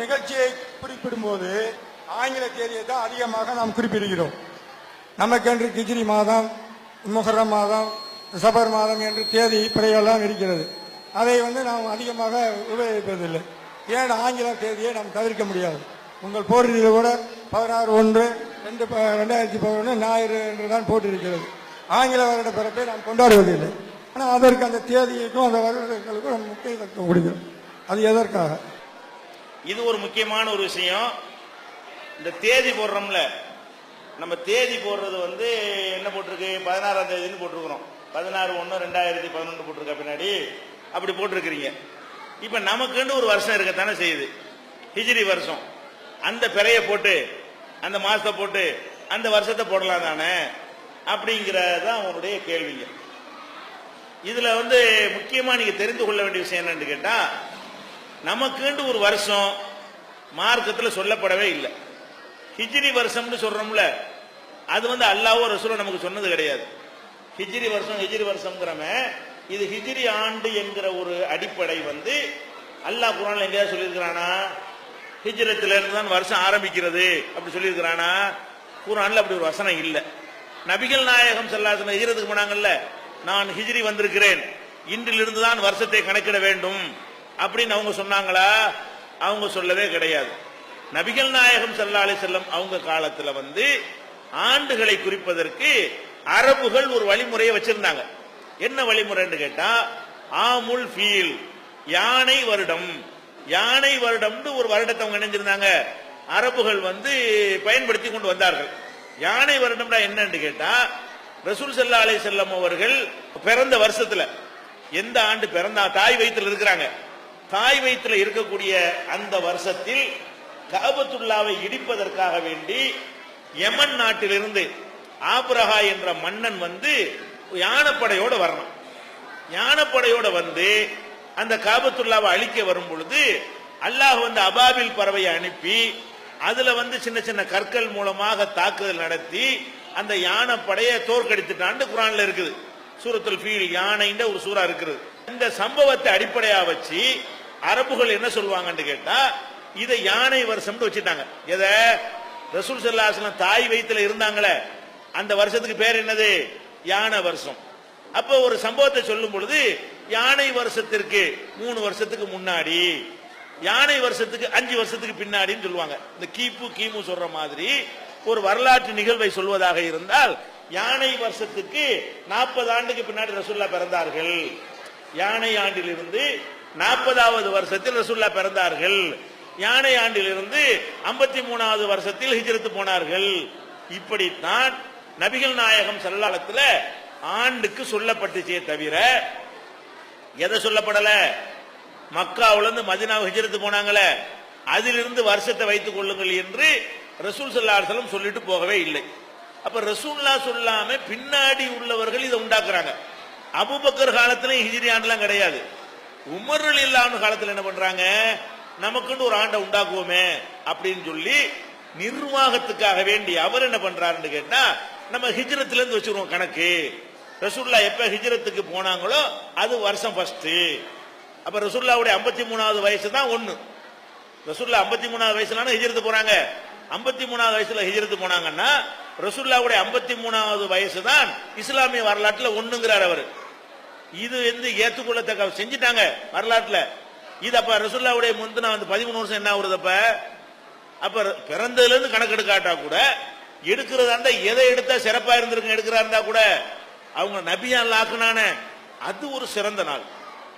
நிகழ்ச்சியை குறிப்பிடும்போது ஆங்கில தேதியை தான் அதிகமாக நாம் குறிப்பிடுகிறோம். நமக்கென்று கிஜிரி மாதம் முகரம் மாதம் சபர் மாதம் என்று தேதி பிறையெல்லாம் இருக்கிறது. அதை வந்து நாம் அதிகமாக உபயோகிப்பதில்லை. ஏன் ஆங்கில தேதியை நாம் தவிர்க்க முடியாது? உங்கள் போட்டியில் கூட பதினாறு ஒன்று ரெண்டு ப- ரெண்டாயிரத்தி பதினொன்று ஞாயிறு என்று தான் போட்டிருக்கிறது. ஆங்கில வருட பிறப்பை நாம் கொண்டாடுவதில்லை. ஆனால் அதற்கு அந்த தேதிக்கும் அந்த வருடங்களுக்கும் நாம் முக்கியத்துவம் கொடுக்கிறோம். அது எதற்காக? இது ஒரு முக்கியமான ஒரு விஷயம். இந்த தேதி போடுறோம்ல. நம்ம தேதி போடுறது வந்து என்ன போட்டிருக்கு? பதினாறாம் தேதினு போட்டிருக்கிறோம். பதினாறு ஒன்று ரெண்டாயிரத்தி பதினொன்று போட்டிருக்க பின்னாடி? அப்படி போட்டிருக்கிறீங்க. இப்போ நமக்குன்னு ஒரு வருஷம் இருக்கத்தானே செய்யுது. ஹிஜ்ரி வருஷம். அந்த பிறைய போட்டு அந்த மாதத்தை போட்டு அந்த வருஷத்தை போடலாம் தானே? அப்படிங்கிறதான் அவனுடைய கேள்விங்க. இதில் வந்து முக்கியமாக நீங்கள் தெரிந்து கொள்ள வேண்டிய விஷயம் என்னன்னு கேட்டால் நமக்குண்டு ஒரு வருஷம் மார்க்கத்தில் சொல்லப்படவே இல்லை. ஹிஜ்ரி வருஷம்னு சொல்றோம்ல அது வந்து அல்லாவோ ரசூலோ நமக்கு சொன்னது கிடையாது. ஹிஜ்ரி வருஷம் ஹிஜ்ரி வருஷம்ங்கிறமே இது ஹிஜ்ரி ஆண்டு என்கிற ஒரு அடிப்படை வந்து அல்லாஹ் குரான் எங்கேயாவது சொல்லியிருக்கிறானா? ஹிஜ்ரத்துல இருந்து தான் வருஷம் ஆரம்பிக்கிறது அப்படி சொல்லியிருக்கிறானா? குரான்ல அப்படி ஒரு வசனம் இல்லை. நபிகள் நாயகம் செல்லாசன ஹிஜ்ரத்துக்கு போனாங்கல்ல நான் ஹிஜ்ரி வந்திருக்கிறேன் இன்றிலிருந்து தான் வருஷத்தை கணக்கிட வேண்டும். அப்படின்னு அவங்க சொன்னாங்களா? அவங்க சொல்லவே கிடையாது. நபிகள் நாயகம் ஸல்லல்லாஹு செல்லும் செல்லம் அவங்க காலத்துல வந்து ஆண்டுகளை குறிப்பதற்கு அரபுகள் ஒரு வழிமுறையை வச்சிருந்தாங்க. என்ன வழிமுறைன்னு கேட்டா ஆமுல் ஃபீல் யானை வருடம். யானை வருடம்னு ஒரு வருடத்தை அவங்க இணைஞ்சிருந்தாங்க அரபுகள் வந்து பயன்படுத்தி கொண்டு வந்தார்கள். யானை வருடம்னா என்னன்னு கேட்டா ரசூல் செல்லா அலை செல்லம் அவர்கள் பிறந்த வருஷத்துல எந்த ஆண்டு பிறந்தா தாய் வயிற்றுல இருக்கிறாங்க. தாய் வயிற்றுல இருக்கக்கூடிய அந்த வருஷத்தில் காபத்துல்லாவை இடிப்பதற்காக வேண்டி யமன் நாட்டிலிருந்து ஆப்ரஹா என்ற மன்னன் வந்து யானைப்படையோட வரணும். யானப்படையோட வந்து அந்த காபத்துல்லாவை அழிக்க வரும் பொழுது அல்லாஹ் வந்து அபாபில் பறவையை அனுப்பி அதுல வந்து சின்ன சின்ன கற்கள் மூலமாக தாக்குதல் நடத்தி அந்த யானை படையை தோற்கடித்துட்டான்னு குரான்ல இருக்குது. சூரத்துல் ஃபீல் யானைன்ற ஒரு சூறா இருக்குது. இந்த சம்பவத்தை அடிப்படையா வச்சு அரபுகள் என்ன சொல்லுவாங்கன்னு கேட்டா இதை யானை வருஷம்னு வச்சுட்டாங்க. எதை? ரசூல் சல்லாஹ்லாம் தாய் வயிற்றுல இருந்தாங்களே அந்த வருஷத்துக்கு பேர் என்னது? யானை வருஷம். அப்போ ஒரு சம்பவத்தை சொல்லும் பொழுது யானை வருஷத்திற்கு மூணு வருஷத்துக்கு முன்னாடி யானை வருஷத்துக்கு அஞ்சு வருஷத்துக்கு பின்னாடின்னு சொல்லுவாங்க. இந்த கீப்பு கீமு சொல்ற மாதிரி ஒரு வரலாற்று நிகழ்வை சொல்வதாக இருந்தால் யானை வருஷத்துக்கு நாற்பது ஆண்டுக்கு பின்னாடி ரசூல்லா பிறந்தார்கள். யானை ஆண்டிலிருந்து நாற்பதாவது வருஷத்தில் ரசுல்லா பிறந்தார்கள். யானை ஆண்டிலிருந்து ஐம்பத்தி மூணாவது வருஷத்தில் ஹிஜரத்து போனார்கள். இப்படித்தான் நபிகள் நாயகம் சல்லாலத்தில் ஆண்டுக்கு சொல்லப்பட்டுச்சே தவிர எதை சொல்லப்படல? மக்காவுல இருந்து மதினாவு ஹிஜ்ரத்து போனாங்களே அதிலிருந்து வருஷத்தை வைத்துக் கொள்ளுங்கள் என்று ரசூல் சல்லாசலம் சொல்லிட்டு போகவே இல்லை. அப்ப ரசூல்லா சொல்லாம பின்னாடி உள்ளவர்கள் இதை உண்டாக்குறாங்க. அபுபக்கர் காலத்துல ஹிஜிரி ஆண்டுலாம் கிடையாது. உமர்கள் இல்லாம காலத்தில் என்ன பண்றாங்க? நமக்குன்னு ஒரு ஆண்டை உண்டாக்குவோமே அப்படின்னு சொல்லி நிர்வாகத்துக்காக வேண்டி அவர் என்ன பண்றாருன்னு கேட்டா நம்ம ஹிஜ்ரத்துல இருந்து வச்சிருவோம் கணக்கு. ரசூல்லா எப்ப ஹிஜ்ரத்துக்கு போனாங்களோ அது வருஷம் ஃபர்ஸ்ட் அப்ப ரசூல்லாவுடைய ஐம்பத்தி மூணாவது வயசு தான் ஒண்ணு. ரசூல்லா ஐம்பத்தி மூணாவது வயசுலான ஹிஜ்ரத்து போறாங்க. ஐம்பத்தி மூணாவது வயசுல ஹிஜ்ரத்து போனாங்கன்னா ரசூல்லாவுடைய ஐம்பத்தி மூணாவது வயசு தான் இஸ்லாமிய வரலாற்றுல ஒண்ணுங்கிறார் அவர். இது வந்து ஏத்துக்கொள்ளத்தக்க செஞ்சுட்டாங்க வரலாற்றுல. இது அப்ப ரசுல்லாவுடைய முந்தின வந்து பதிமூணு வருஷம் என்ன ஆகுறது அப்ப? அப்ப பிறந்ததுல இருந்து கணக்கெடுக்காட்டா கூட எடுக்கிறதா இருந்தா எதை எடுத்தா சிறப்பா இருந்திருக்கு எடுக்கிறா இருந்தா கூட அவங்க நபியா ஆக்குனானே அது ஒரு சிறந்த நாள்.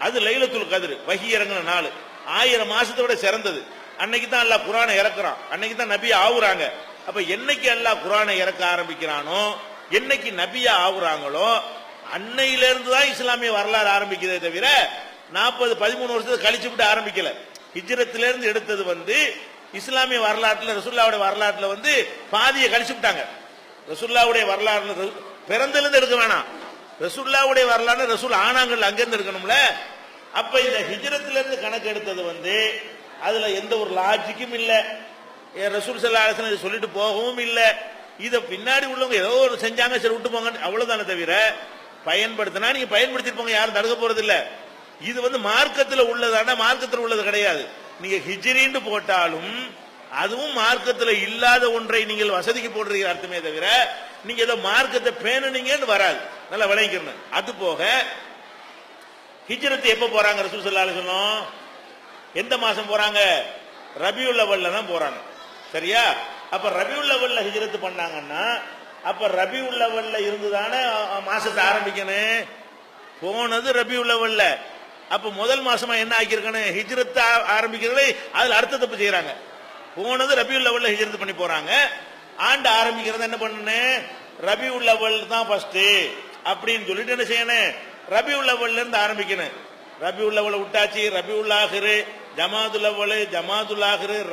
அது லைலத்துல் கதிர் வகி இறங்கின நாள். ஆயிரம் மாசத்தை விட சிறந்தது. அன்னைக்கு தான் எல்லாம் குரானை இறக்குறான். அன்னைக்கு தான் நபியா ஆகுறாங்க அப்ப என்னைக்கு எல்லாம் குரானை இறக்க ஆரம்பிக்கிறானோ என்னைக்கு நபியா ஆகுறாங்களோ அன்னையில இருந்து தான் இஸ்லாமிய வரலாறு ஆரம்பிக்கிறதே தவிர நாற்பது பதிமூணு வருஷத்துக்கு கழிச்சு விட்டு ஆரம்பிக்கல. ஹிஜ்ரத்திலிருந்து எடுத்தது வந்து இஸ்லாமிய வரலாற்றுல ரசுல்லாவுடைய வரலாற்றுல வந்து பாதியை கழிச்சு விட்டாங்க. ரசுல்லாவுடைய வரலாறு பிறந்திலிருந்து எடுக்க வேணாம். ரசுல்லாவுடைய வரலாறு ரசூல் ஆனாங்கள் அங்கிருந்து எடுக்கணும்ல. அப்ப இந்த ஹிஜ்ரத்திலிருந்து கணக்கு எடுத்தது வந்து அதுல எந்த ஒரு லாஜிக்கும் இல்லை. ரசூல் சல்லா அலிஸ்லாம் இதை சொல்லிட்டு போகவும் இல்லை. இதை பின்னாடி உள்ளவங்க ஏதோ ஒரு செஞ்சாங்க சரி விட்டு போங்க அவ்வளவுதானே தவிர பயன்படுத்தினா நீங்க பயன்படுத்திட்டு போங்க யாரும் தடுக்க போறது இல்ல இது வந்து மார்க்கத்தில் உள்ளதான மார்க்கத்தில் உள்ளது கிடையாது. நீங்க ஹிஜ்ரின்னு போட்டாலும் அதுவும் மார்க்கத்தில் இல்லாத ஒன்றை நீங்கள் வசதிக்கு போடுறீங்க அர்த்தமே தவிர நீங்க ஏதோ மார்க்கத்தை பேணுனீங்கன்னு வராது. நல்லா விளங்கிக்கணும். அது போக ஹிஜ்ரத்து எப்ப போறாங்க ரசூல் ஸல்லல்லாஹு எந்த மாசம் போறாங்க? ரபியுல் அவல்ல தான் போறாங்க. சரியா? அப்ப ரபியுல் அவல்ல ஹிஜ்ரத்து பண்ணாங்கன்னா அப்ப ரபி அவல்ல இருந்து தானே மாசத்தை ஆரம்பிக்கணும்? போனது ரபி அவல்ல அப்ப முதல் மாசமா என்ன ஆக்கியிருக்கணும் ஹிஜ்ரத்தை ஆரம்பிக்கிறதே அதுல அடுத்த தப்பு செய்யறாங்க போனது ரபி அவல்ல ஹிஜ்ரத் பண்ணி போறாங்க. ஆண்டு ஆரம்பிக்கிறது என்ன பண்ணணும் ரபி அவல் தான் ஃபர்ஸ்ட் அப்படின்னு சொல்லிட்டு என்ன செய்யணும்? ரபி அவல்ல இருந்து ஆரம்பிக்கணும். ரபி அவல விட்டாச்சு ரபி ஆஹிரு ஜமாதுல் அவல் ஜமாதுல்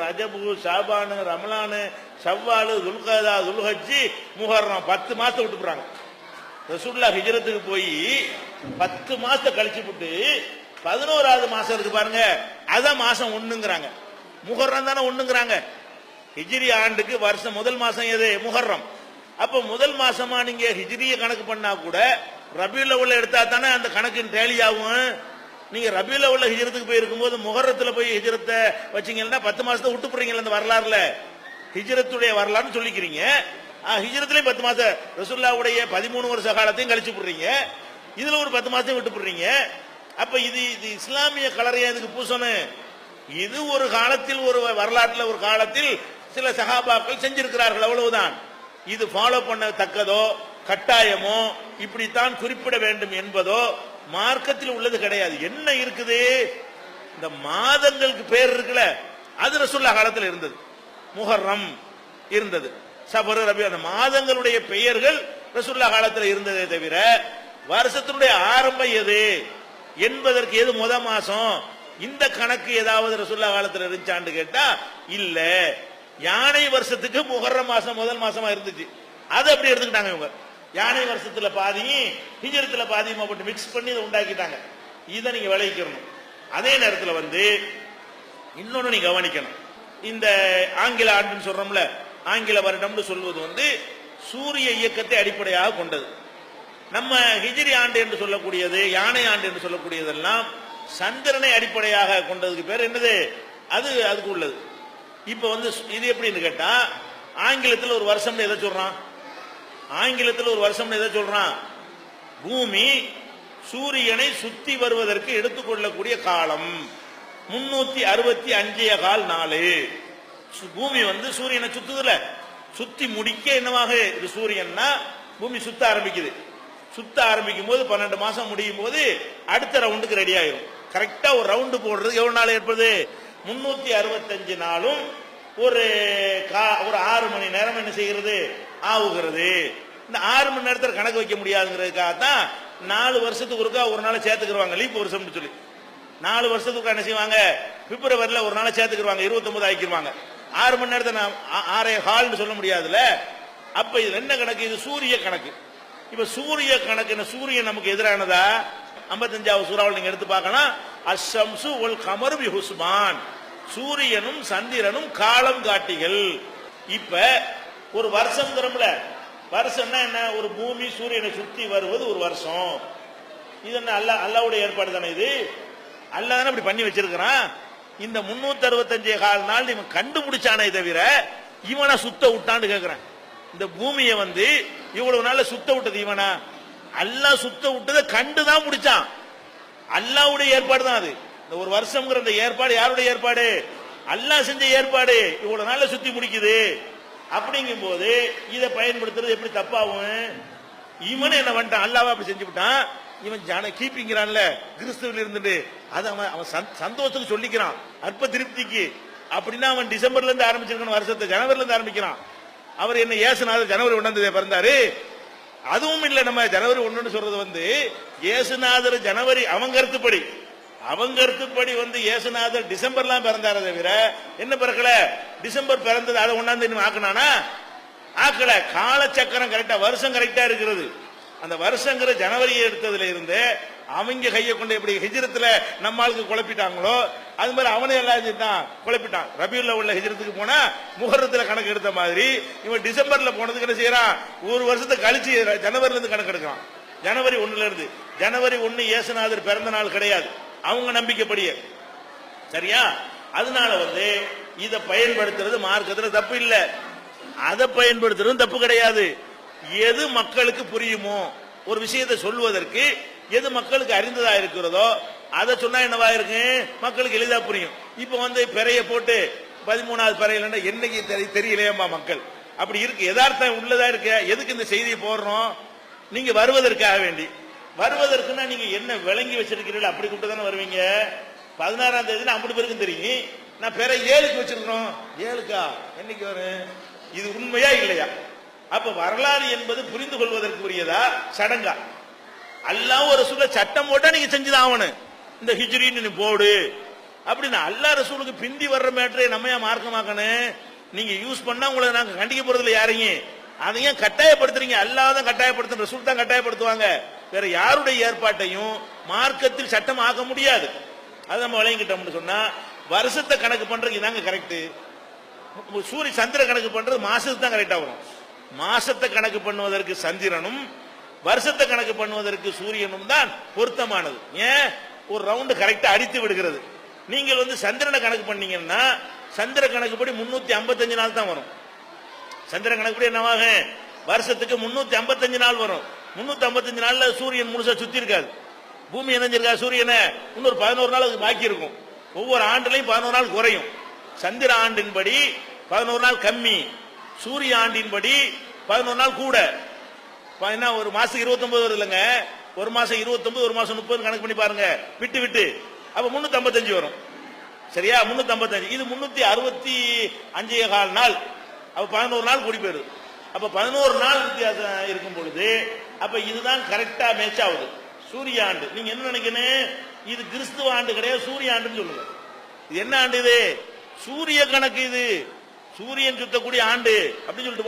ரஜபு ஷாபானு ரமலானு ஷவ்வாலு துல்கதா துல்ஹஜ்ஜி முஹர்ரம் பத்து மாசத்தை விட்டுப்புறாங்க ரசூல்லா ஹிஜரத்துக்கு போய் பத்து மாசத்தை கழிச்சு விட்டு பதினோராவது மாசம் இருக்கு பாருங்க. அதான் மாசம் ஒண்ணுங்கிறாங்க. முஹர்ரம் தானே ஒண்ணுங்கிறாங்க. ஹிஜ்ரி ஆண்டுக்கு வருஷம் முதல் மாசம் எது? முஹர்ரம். அப்ப முதல் மாசமா நீங்க ஹிஜிரிய கணக்கு பண்ணா கூட ரபியுல் உள்ள எடுத்தா தானே அந்த கணக்கு டேலி ஆகும். நீங்க ரபியுல் உள்ள ஹிஜரத்துக்கு போய் இருக்கும்போது முகரத்துல போய் ஹிஜரத்தை வச்சீங்கன்னா பத்து மாசத்தை விட்டு போறீங்களா அந்த வரலாறுல. ஹிஜரத்துடைய வரலாறு சொல்லிக்கிறீங்க. ஆ, பத்து மாசம் ரசுல்லாவுடைய பதிமூணு வருஷ காலத்தையும் கழிச்சு போடுறீங்க. இதுல ஒரு பத்து மாசத்தையும் விட்டு போடுறீங்க. அப்ப இது இது இஸ்லாமிய கலரையா இதுக்கு பூசணும்? இது ஒரு காலத்தில் ஒரு வரலாற்றுல ஒரு காலத்தில் சில சகாபாக்கள் செஞ்சிருக்கிறார்கள் அவ்வளவுதான். இது ஃபாலோ பண்ணத்தக்கதோ கட்டாயமோ இப்படித்தான் குறிப்பிட வேண்டும் என்பதோ மார்க்கத்தில் உள்ளது கிடையாது. என்ன இருக்குது? இந்த மாதங்களுக்கு பேர் இருக்குல்ல அது ரசுல்லா காலத்தில் இருந்தது. முஹர்ரம் இருந்தது. சபரு ரபி அந்த மாதங்களுடைய பெயர்கள் ரசுல்லா காலத்தில் இருந்ததே தவிர வருஷத்தினுடைய ஆரம்பம் எது? என்பதற்கு எது முத மாசம்? இந்த கணக்கு ஏதாவது ரசுல்லா காலத்தில் இருந்துச்சான்னு கேட்டா இல்ல. யானை வருஷத்துக்கு முகர்ரம் மாசம் முதல் மாசமா இருந்துச்சு. அது அப்படி எடுத்துக்கிட்டாங்க இவங்க? யானை வருஷத்துல பாதியும் ஹிஜரத்துல பாதியுமா போட்டு மிக்ஸ் பண்ணி இதை உண்டாக்கிட்டாங்க. இதை நீங்க விளைவிக்கணும் அதே நேரத்தில் வந்து இன்னொன்னு நீ கவனிக்கணும். இந்த ஆங்கில ஆண்டுன்னு சொல்றோம்ல ஆங்கில வருடம்னு சொல்வது வந்து சூரிய இயக்கத்தை அடிப்படையாக கொண்டது. நம்ம ஹிஜிரி ஆண்டு என்று சொல்லக்கூடியது யானை ஆண்டு என்று சொல்லக்கூடியதெல்லாம் சந்திரனை அடிப்படையாக கொண்டதுக்கு பேர் என்னது? அது அதுக்கு உள்ளது. இப்ப வந்து இது எப்படின்னு கேட்டா ஆங்கிலத்தில் ஒரு வருஷம்னு எதை சொல்றான்? ஆங்கிலத்தில் ஒரு வருஷம்னு எதை சொல்றான்? பூமி சூரியனை சுத்தி வருவதற்கு எடுத்துக்கொள்ளக்கூடிய காலம். முன்னூத்தி அறுபத்தி அஞ்சே கால் நாலு. சு- பூமி வந்து சூரியனை சுத்துதுல. சுத்தி முடிக்க என்னவாக? இது சூரியன்னா பூமி சுத்த ஆரம்பிக்குது. சுத்த ஆரம்பிக்கும் போது பன்னெண்டு மாசம் முடியும் போது அடுத்த ரவுண்டுக்கு ரெடி ஆயிரும். கரெக்டா ஒரு ரவுண்டு போடுறது எவ்வளவு நாள் ஏற்படுது? முன்னூத்தி அறுபத்தஞ்சு நாளும் ஒரு கா- ஒரு ஆறு மணி நேரம் என்ன செய்கிறது? ஆகுகிறது இந்த ஆறு மணி நேரத்தில் கணக்கு வைக்க முடியாதுங்கிறதுக்காக தான் நாலு வருஷத்துக்கு ஒருக்கா ஒரு நாள் சேர்த்துக்கிறவாங்க லீப் வருஷம்னு சொல்லி. நாலு வருஷத்துக்கு என்ன செய்வாங்க? பிப்ரவரியில் ஒரு நாளை சேர்த்துக்கிடுவாங்க இருபத்தொன்பது ஆக்கிடுவாங்க ஆறு மணி நேரத்தை நான் ஆறே ஹால்னு சொல்ல முடியாதுல்ல? அப்ப இது என்ன கணக்கு? இது சூரிய கணக்கு. இப்ப சூரிய கணக்கு என்ன சூரியன் நமக்கு எதிரானதா? ஐம்பத்தஞ்சாவது சூறாவில் நீங்க எடுத்து பார்க்கலாம் அஷம்சு ஒல் கமர் பி ஹுஸ்மான். சூரியனும் சந்திரனும் காலம் காட்டிகள். இப்ப ஒரு வருஷம் தரும்ல? வருஷம்னா என்ன? ஒரு பூமி சூரியனை சுத்தி வருவது ஒரு வருஷம். இது என்ன அல்ல அல்லாவுடைய ஏற்பாடு தானே இது? அல்லாதான இப்படி பண்ணி வச்சிருக்கிறான். இந்த முன்னூத்தி அறுபத்தஞ்சே கால் நாள் இவன் கண்டுபிடிச்சானே தவிர இவனை சுத்த விட்டான்னு கேக்குறேன். இந்த பூமியை வந்து இவ்வளவு நாள்ல சுத்த விட்டது இவனா? அல்லாஹ் சுத்த விட்டதை கண்டுதான் முடிச்சான். அல்லாவுடைய ஏற்பாடு தான் அது. இந்த ஒரு வருஷம்ங்கிற இந்த ஏற்பாடு யாருடைய ஏற்பாடு? அல்லாஹ் செஞ்ச ஏற்பாடு. இவ்வளவு நாள்ல சுத்தி முடிக்குது. அப்படிங்கும் போது இதை பயன்படுத்துறது எப்படி தப்பாகும்? இவனு என்ன பண்ணிட்டான்? அல்லாவா அப்படி செஞ்சு விட்டான். இவன் ஜன கீப்பிங்கிறான்ல கிறிஸ்துவில் இருந்துட்டு. அது அவன் அவன் சந்- சந்தோஷத்துக்கு சொல்லிக்கிறான். அற்ப திருப்திக்கு. அப்படின்னா அவன் டிசம்பர்ல இருந்து ஆரம்பிச்சிருக்கணும் வருஷத்தை ஜனவரில இருந்து ஆரம்பிக்கிறான். அவர் என்ன ஏசுநாதர் ஜனவரி ஒன்னாம் பிறந்தாரு? அதுவும் இல்ல நம்ம ஜனவரி ஒன்றுன்னு சொல்றது வந்து ஏசுநாதர் ஜனவரி அவங்க கருத்துப்படி. அவங்க கருத்துப்படி வந்து ஏசுநாதர் டிசம்பர்லாம் பிறந்தாரே தவிர என்ன பிறக்கல? டிசம்பர் பிறந்தது அதை ஒன்னாம் தேதி ஆக்குனானா? ஆக்கல. காலச்சக்கரம் கரெக்டா வருஷம் கரெக்டா இருக்கிறது. அந்த வருஷங்கிற ஜனவரியை எடுத்ததுல இருந்து அவங்க கையை கொண்டு எப்படி ஹிஜ்ரத்துல நம்ம ஆளுக்கு குழப்பிட்டாங்களோ அது மாதிரி அவனே எல்லாம் செஞ்சுட்டான்? குழப்பிட்டான். ரபியுல்ல உள்ள ஹிஜிரத்துக்கு போனா முகரத்துல கணக்கு எடுத்த மாதிரி இவன் டிசம்பர்ல போனதுக்கு என்ன செய்யறான்? ஒரு வருஷத்தை கழிச்சு ஜனவரில இருந்து கணக்கு எடுக்கிறான். ஜனவரி ஒண்ணுல இருந்து. ஜனவரி ஒண்ணு இயேசுநாதர் பிறந்த நாள் கிடையாது. அவங்க நம்பிக்கைப்படியே. சரியா? அதனால வந்து இதை பயன்படுத்துறது மார்க்கத்துல தப்பு இல்லை. அதை பயன்படுத்துறதும் தப்பு கிடையாது. எது மக்களுக்கு புரியுமோ ஒரு விஷயத்தை சொல்வதற்கு எது மக்களுக்கு அறிந்ததா இருக்கிறதோ அதை சொன்னா என்னவா இருக்கு? மக்களுக்கு எளிதா புரியும். இப்ப வந்து பிறைய போட்டு பதிமூணாவது பிறையில என்னைக்கு தெரியலையம்மா தெரியலையேம்மா மக்கள். அப்படி இருக்கு. எதார்த்தம் உள்ளதா இருக்க? எதுக்கு இந்த செய்தியை போடுறோம்? நீங்க வருவதற்காக வேண்டி. வருவதற்குன்னா நீங்க என்ன விளங்கி வச்சிருக்கிறீர்கள் அப்படி கூப்பிட்டு தானே வருவீங்க. பதினாறாம் தேதி ஐம்பது பேருக்கும் தெரியும். நான் பிற ஏழுக்கு வச்சிருக்கோம் ஏழுக்கா? என்னைக்கு வரும்? இது உண்மையா இல்லையா? அப்ப வரலாறு என்பது புரிந்து கொள்வதற்கு உரியதா சடங்கா. அல்லாஹ் ஒரு சூழல சட்டம் போட்டா நீங்க செஞ்சுதான் ஆகணும் இந்த ஹிஜ்ரின்னு நீ போடு. அப்படின்னு அல்லாஹ் ரசூலுக்கு பிந்தி வர்ற மேட்டரை நம்ம ஏன் மார்க்கமாக்கணும்? நீங்க யூஸ் பண்ணா உங்களை நாங்க கண்டிக்க போறதில்ல யாரையும். அதையும் கட்டாயப்படுத்துறீங்க? அல்லாதான் தான் ரசூல் தான் கட்டாயப்படுத்துவாங்க. வேற யாருடைய ஏற்பாட்டையும் மார்க்கத்தில் சட்டம் ஆக்க முடியாது. அதை நம்ம விளங்கிட்டோம்னு சொன்னா வருஷத்தை கணக்கு பண்றதுக்கு இதாங்க கரெக்ட் சூரிய சந்திர கணக்கு பண்றது மாசத்துக்கு தான் கரெக்டா வரும். மாசத்தை கணக்கு பண்ணுவதற்கு சந்திரனும் வருஷத்தை கணக்கு பண்ணுவதற்கு சூரியனும் தான் பொருத்தமானது. ஏன்? ஒரு ரவுண்டு கரெக்டா அடித்து விடுகிறது. நீங்கள் வந்து சந்திரனை கணக்கு பண்ணீங்கன்னா சந்திர கணக்குப்படி முன்னூத்தி ஐம்பத்தஞ்சு நாள் தான் வரும். சந்திர கணக்குப்படி என்னவாக? வருஷத்துக்கு முன்னூத்தி ஐம்பத்தஞ்சு நாள் வரும். முன்னூத்தி ஐம்பத்தஞ்சு நாள்ல சூரியன் முழுசா சுத்தி இருக்காது. பூமி இணைஞ்சிருக்கா? சூரியனை. இன்னொரு பதினோரு நாள் அதுக்கு பாக்கி இருக்கும். ஒவ்வொரு ஆண்டுலையும் பதினோரு நாள் குறையும். சந்திர ஆண்டின்படி பதினோரு நாள் கம்மி. சூரிய ஆண்டின்படி பதினோரு நாள் கூட. என்ன ஒரு மாசம் 29 வருது இல்லைங்க. ஒரு மாசம் 29 ஒரு மாசம் முப்பது கணக்கு பண்ணி பாருங்க. விட்டு விட்டு. அப்ப முன்னூத்தி ஐம்பத்தஞ்சு வரும். சரியா? முன்னூத்தி ஐம்பத்தஞ்சு இது முன்னூத்தி அறுபத்தி அஞ்சே கால் நாள். அப்ப பதினோரு நாள் கூடி போயிருது அப்ப பதினோரு நாள் வித்தியாசம் இருக்கும் பொழுது அப்ப இதுதான் கரெக்டா மேட்ச் ஆகுது. சூரிய ஆண்டு நீங்க என்ன நினைக்கணும்? இது கிறிஸ்துவ ஆண்டு கிடையாது சூரிய ஆண்டுன்னு சொல்லுங்க. இது என்ன ஆண்டு இது? சூரிய கணக்கு இது. சூரியன் சுத்தக்கூடிய ஆண்டு அப்படின்னு சொல்லிட்டு போன